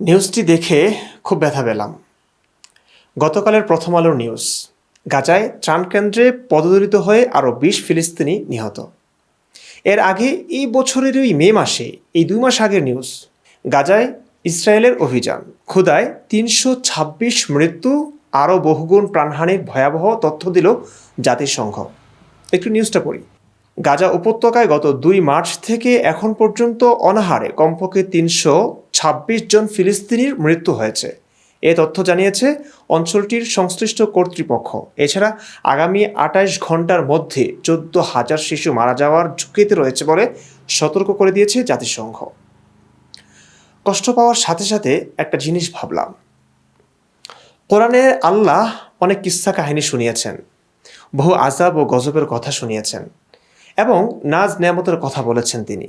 নিউজটি দেখে খুব ব্যথা পেলাম। গতকালের প্রথম আলোর নিউজ গাজায় ত্রাণ কেন্দ্রে পদদলিত হয়ে আরও বিশ ফিলিস্তিনি নিহত। এর আগে এই বছরের ওই মে মাসে, এই দুই মাস আগের নিউজ গাজায় ইসরায়েলের অভিযান ক্ষুদায় তিনশো ছাব্বিশ মৃত্যু আরও বহুগুণ প্রাণহানির ভয়াবহ তথ্য দিল জাতিসংঘ। একটু নিউজটা পড়ি। গাজা উপত্যকায় গত দুই মার্চ থেকে এখন পর্যন্ত অনাহারে কমপক্ষে তিনশো ছাব্বিশ জন ফিলিস্তিনির মৃত্যু হয়েছে। এ তথ্য জানিয়েছে অঞ্চলটির সংশ্লিষ্ট কর্তৃপক্ষ। এছাড়া আগামী আটাইশ ঘণ্টার মধ্যে চোদ্দ হাজার শিশু মারা যাওয়ার ঝুঁকিতে রয়েছে বলে সতর্ক করে দিয়েছে জাতিসংঘ। কষ্ট পাওয়ার সাথে সাথে একটা জিনিস ভাবলাম। কোরআনে আল্লাহ অনেক কিস্সা কাহিনী শুনিয়েছেন। বহু আজাব ও গজবের কথা শুনিয়েছেন। এবং নাজ নেয়ামতের কথা বলেছেন তিনি।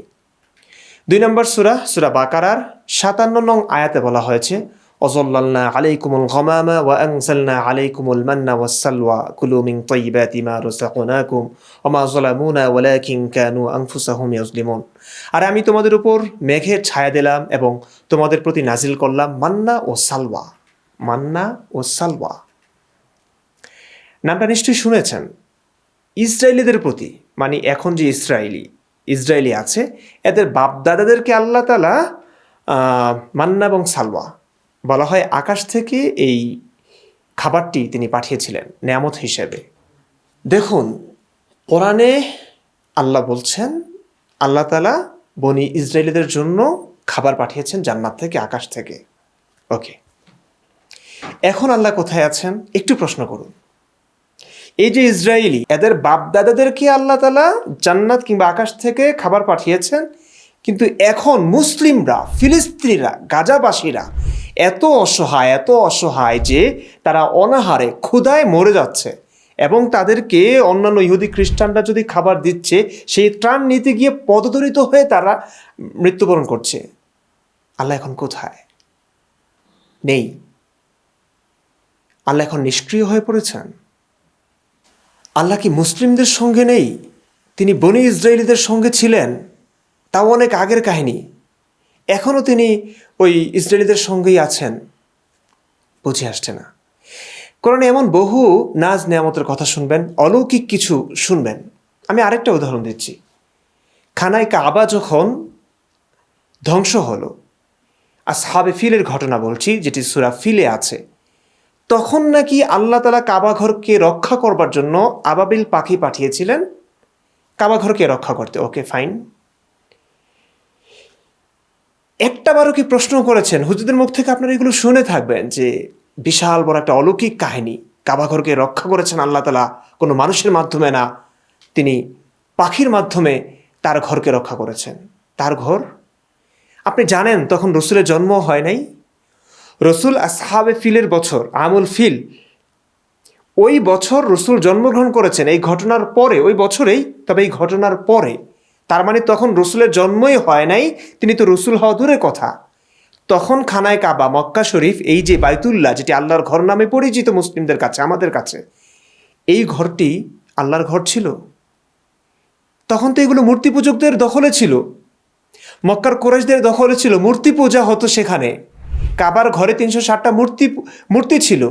দুই নম্বর সুরা সুরা বাকারার সাতান্ন নং আয়াতে বলা হয়েছে, অজল্লাল্না আলাইকুমুল গমামা ওয়া আনসালনা আলাইকুমুল মান্না ওয়াসসালওয়া কুলু মিন তাইয়্যিবাতি মা রাযাকনাকুম ওয়া মা যালামুনা ওয়ালাকিন কানু আনফুসাহুম ইয়াজলিমুন। আর আমি তোমাদের উপর মেঘের ছায়া দিলাম এবং তোমাদের প্রতি নাজিল করলাম মান্না ও সালওয়া, মান্না ও সালওয়া। নামটা নিশ্চয়ই শুনেছেন। ইসরায়েলিদের প্রতি মানে এখন যে ইসরায়েলি ইসরায়েলি আছে, এদের বাপদাদাদেরকে আল্লাহ তালা মান্না এবং সালওয়া বলা হয় আকাশ থেকে এই খাবারটি তিনি পাঠিয়েছিলেন, নেয়ামত হিসেবে। দেখুন, কোরআনে আল্লাহ বলছেন, আল্লাহ তালা বনি ইসরায়েলিদের জন্য খাবার পাঠিয়েছেন জান্নাত থেকে, আকাশ থেকে। ওকে। এখন আল্লাহ কোথায় আছেন? একটু প্রশ্ন করুন। এই যে ইসরায়েলি, এদের বাপদাদাদেরকে আল্লাহ তালা জান্নাত কিংবা আকাশ থেকে খাবার পাঠিয়েছেন? কিন্তু এখন মুসলিমরা, ফিলিস্তিনিরা, গাজাবাসীরা এত অসহায় এত অসহায় যে তারা অনাহারে, ক্ষুধায় মরে যাচ্ছে এবং তাদেরকে অন্যান্য ইহুদি খ্রিস্টানরা যদি খাবার দিচ্ছে, সেই ত্রাণ নিতে গিয়ে পদদরিত হয়ে তারা মৃত্যুবরণ করছে। আল্লাহ এখন কোথায়? নেই। আল্লাহ এখন নিষ্ক্রিয় হয়ে পড়েছেন। আল্লাহ কি মুসলিমদের সঙ্গে নেই? তিনি বনি ইসরায়েলিদের সঙ্গে ছিলেন। তাও অনেক আগের কাহিনী। এখনও তিনি ওই ইসরায়েলিদের সঙ্গেই আছেন। বুঝে আসছে না। কোরআনে এমন বহু নাজ নেয়ামতের কথা শুনবেন, অলৌকিক কিছু শুনবেন। আমি আরেকটা উদাহরণ দিচ্ছি। খানায় কাবা যখন ধ্বংস হলো আর সাবে ফিলের ঘটনা বলছি, যেটি সুরা ফিলে আছে। তখন নাকি আল্লাহ তালা কাবাঘরকে রক্ষা করবার জন্য আবাবিল পাখি পাঠিয়েছিলেন? কাবাঘরকে রক্ষা করতে, ওকে, ফাইন। একটাবারও কি প্রশ্ন করেছেন? হুজুরদের মুখ থেকে আপনারা এগুলো শুনে থাকবেন যে বিশাল বড় একটা অলৌকিক কাহিনী। কাবাঘরকে রক্ষা করেছেন আল্লাহ তালা কোনো মানুষের মাধ্যমে না, তিনি পাখির মাধ্যমে তার ঘরকে রক্ষা করেছেন। তার ঘর? আপনি জানেন, তখন রসুলের জন্ম হয় নাই। রসুল আসহাবে ফিলের বছর, আমুল ফিল। ওই বছর রসুল জন্মগ্রহণ করেছেন, এই ঘটনার পরে, ওই বছরেই, তবে এই ঘটনার পরে। তার মানে তখন রসুলের জন্মই হয় নাই, তিনি তো রসুল হওয়া দূরের কথা। তখন খানায় কাবা, মক্কা শরীফ, এই যে বাইতুল্লাহ, যেটি আল্লাহর ঘর নামে পরিচিত মুসলিমদের কাছে, আমাদের কাছে, এই ঘরটি আল্লাহর ঘর ছিল। তখন তো এগুলো মূর্তি পূজকদের দখলে ছিল। মক্কার কোরেশদের দখলে ছিল, মূর্তি পূজা হতো সেখানে। কাবার ঘরে তিনশো ষাটটা মূর্তি মূর্তি ছিল।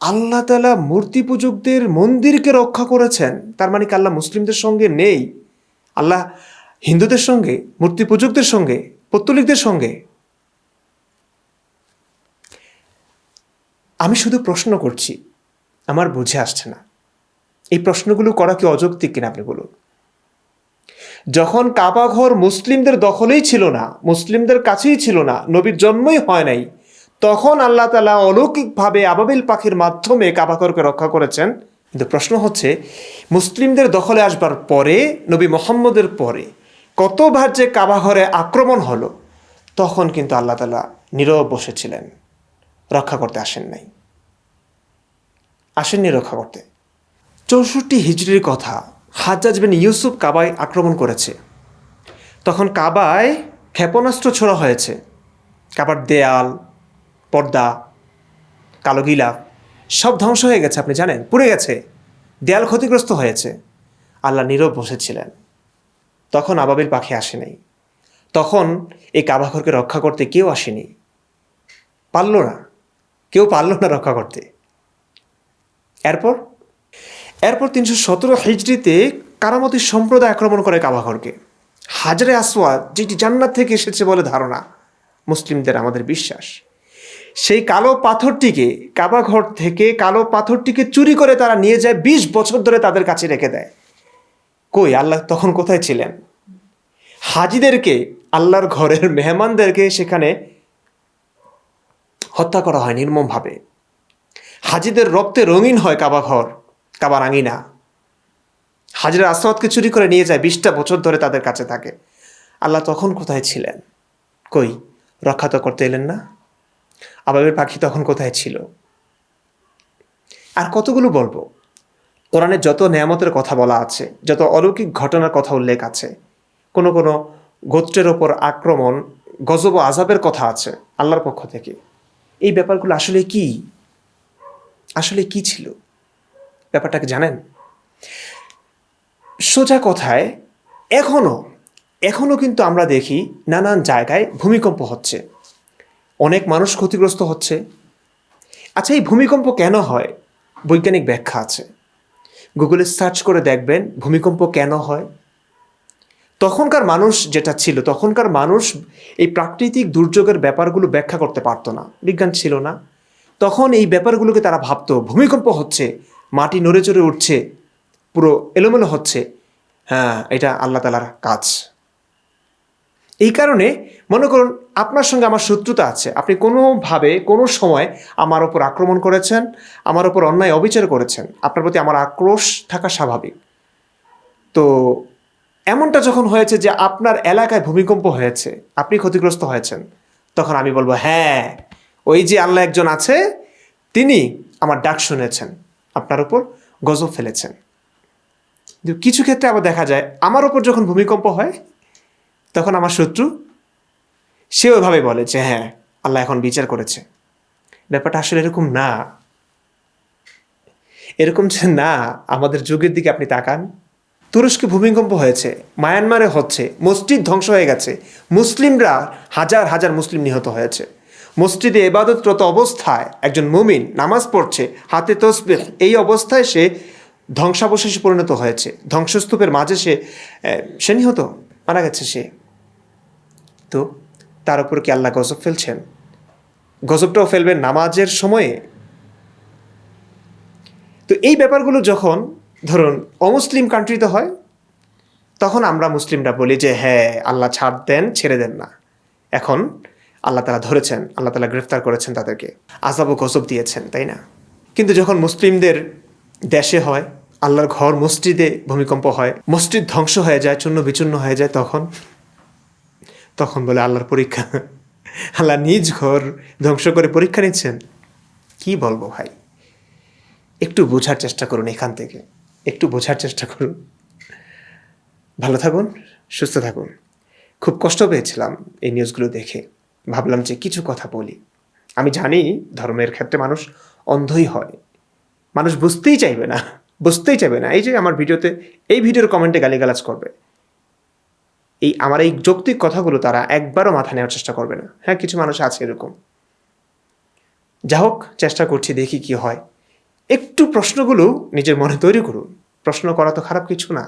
আল্লাহ তালা মূর্তি পূজকদের মন্দিরকে রক্ষা করেছেন। তার মানে কি আল্লাহ মুসলিমদের সঙ্গে নেই? আল্লাহ হিন্দুদের সঙ্গে মূর্তি পূজকদের সঙ্গে, পত্তলিকদের সঙ্গে? আমি শুধু প্রশ্ন করছি, আমার বুঝে আসছে না। এই প্রশ্নগুলো করা কি অযৌক্তিক কিনা আপনি বলুন। যখন কাবাঘর মুসলিমদের দখলেই ছিল না, মুসলিমদের কাছেই ছিল না, নবীর জন্মই হয় নাই, তখন আল্লাহ তালা অলৌকিকভাবে আবাবিল পাখির মাধ্যমে কাবাঘরকে রক্ষা করেছেন। কিন্তু প্রশ্ন হচ্ছে, মুসলিমদের দখলে আসবার পরে, নবী মোহাম্মদের পরে কতবার যে কাবাঘরে আক্রমণ হলো, তখন কিন্তু আল্লাহ তালা নীরব বসেছিলেন, রক্ষা করতে আসেন নাই। আসেননি রক্ষা করতে। চৌষট্টি হিজড়ির কথা হাজ্জাজ বিন ইউসুফ কাবায় আক্রমণ করেছে। তখন কাবায় ক্ষেপণাস্ত্র ছোড়া হয়েছে। কাবার দেয়াল, পর্দা, কালো গিলাফ সব ধ্বংস হয়ে গেছে, আপনি জানেন, পুড়ে গেছে। দেয়াল ক্ষতিগ্রস্ত হয়েছে। আল্লাহ নীরব বসেছিলেন। তখন আবাবিল পাখি আসে নাই। তখন এই কাবাঘরকে রক্ষা করতে কেউ আসেনি। পারল না। কেউ পারল না রক্ষা করতে। এরপর এরপর তিনশো সতেরো হিজড়িতে কারামতি সম্প্রদায় আক্রমণ করে কাবাঘরকে হাজারে আসওয়াদ, যেটি জান্নাত থেকে এসেছে বলে ধারণা, মুসলিমদের আমাদের বিশ্বাস। সেই কালো পাথরটিকে কাবাঘর থেকে কালো পাথরটিকে চুরি করে তারা নিয়ে যায় বিশ বছর ধরে তাদের কাছে রেখে দেয়। কই, আল্লাহ তখন কোথায় ছিলেন? হাজিদেরকে, আল্লাহর ঘরের মেহমানদেরকে সেখানে হত্যা করা হয় নির্মমভাবে। হাজিদের রক্তে রঙিন হয় কাবাঘর কাবার আঙিনা। হাজিরা আসওয়াদকে চুরি করে নিয়ে যায় বিশটা বছর ধরে তাদের কাছে থাকে। আল্লাহ তখন কোথায় ছিলেন? কই? রক্ষা তো করতে এলেন না। আবাবের পাখি তখন কোথায় ছিল? আর কতগুলো বলব? কোরআনে যত নেয়ামতের কথা বলা আছে, যত অলৌকিক ঘটনার কথা উল্লেখ আছে, কোনো কোনো গোত্রের ওপর আক্রমণ, গজব আজাবের কথা আছে আল্লাহর পক্ষ থেকে। এই ব্যাপারগুলো আসলে কি? আসলে কি ছিল? ব্যাপারটাকে জানেন? সোজা কথায় এখনও এখনও কিন্তু আমরা দেখি নানান জায়গায় ভূমিকম্প হচ্ছে। অনেক মানুষ ক্ষতিগ্রস্ত হচ্ছে। আচ্ছা এই ভূমিকম্প কেন হয়? বৈজ্ঞানিক ব্যাখ্যা আছে। গুগলে সার্চ করে দেখবেন ভূমিকম্প কেন হয়। তখনকার মানুষ যেটা ছিল, তখনকার মানুষ এই প্রাকৃতিক দুর্যোগের ব্যাপারগুলো ব্যাখ্যা করতে পারতো না। বিজ্ঞান ছিল না। তখন এই ব্যাপারগুলোকে তারা ভাবতো, ভূমিকম্প হচ্ছে। মাটি নড়ে চড়ে উঠছে, পুরো এলোমেলো হচ্ছে। হ্যাঁ এটা আল্লাহ তালার কাজ। এই কারণে মনে করুন, আপনার সঙ্গে আমার শত্রুতা আছে। আপনি কোনোভাবে, কোনো সময় আমার ওপর আক্রমণ করেছেন, আমার ওপর অন্যায় অবিচার করেছেন। আপনার প্রতি আমার আক্রোশ থাকা স্বাভাবিক। তো এমনটা যখন হয়েছে যে আপনার এলাকায় ভূমিকম্প হয়েছে, আপনি ক্ষতিগ্রস্ত হয়েছেন, তখন আমি বলব হ্যাঁ ওই যে আল্লাহ একজন আছে, তিনি আমার ডাক শুনেছেন। আপনার উপর গজব ফেলেছেন। কিন্তু কিছু ক্ষেত্রে আবার দেখা যায়, আমার ওপর যখন ভূমিকম্প হয়, তখন আমার শত্রু, সে ওইভাবে বলে যে হ্যাঁ আল্লাহ এখন বিচার করেছে। ব্যাপারটা আসলে এরকম না। এরকম যে, না, আমাদের যুগের দিকে আপনি তাকান। তুরস্কে ভূমিকম্প হয়েছে, মায়ানমারে হচ্ছে, মসজিদ ধ্বংস হয়ে গেছে, মুসলিমরা হাজার হাজার মুসলিম নিহত হয়েছে। মসজিদে এবাদতরত অবস্থায় একজন মুমিন নামাজ পড়ছে, হাতে তসবিহ, এই অবস্থায় সে ধ্বংসাবশেষে পরিণত হয়েছে। ধ্বংসস্তূপের মাঝে সে সে নিহত, মারা গেছে সে। তো তার উপর কি আল্লাহ গজব ফেলছেন? গজবটাও ফেলবেন নামাজের সময়ে। তো এই ব্যাপারগুলো যখন ধরুন অমুসলিম কান্ট্রিতে হয়, তখন আমরা মুসলিমরা বলি যে হ্যাঁ আল্লাহ ছাড় দেন, ছেড়ে দেন না। এখন আল্লাহ তালা ধরেছেন, আল্লাহ তালা গ্রেফতার করেছেন তাদেরকে। আজাব ও গজব দিয়েছেন, তাই না? কিন্তু যখন মুসলিমদের দেশে হয়, আল্লাহর ঘর মসজিদে ভূমিকম্প হয়, মসজিদ ধ্বংস হয়ে যায়, চূর্ণ বিচূর্ণ হয়ে যায়, তখন তখন বলে আল্লাহর পরীক্ষা। আল্লাহ নিজ ঘর ধ্বংস করে পরীক্ষা নিচ্ছেন। কি বলব ভাই? একটু বোঝার চেষ্টা করুন এখান থেকে। একটু বোঝার চেষ্টা করুন। ভালো থাকুন, সুস্থ থাকুন। খুব কষ্ট পেয়েছিলাম এই নিউজগুলো দেখে। ভাবলাম যে কিছু কথা বলি। আমি জানি ধর্মের ক্ষেত্রে মানুষ অন্ধই হয়। মানুষ বুঝতেই চাইবে না, বুঝতেই চাইবে না। এই যে আমার ভিডিওতে, এই ভিডিওর কমেন্টে গালিগালাজ করবে। এই আমার এই যৌক্তিক কথাগুলো তারা একবারও মাথা নেওয়ার চেষ্টা করবে না। হ্যাঁ কিছু মানুষ আছে এরকম। যা হোক, চেষ্টা করছি, দেখি কি হয়। একটু প্রশ্নগুলো নিজের মনে তৈরি করুন। প্রশ্ন করা তো খারাপ কিছু না।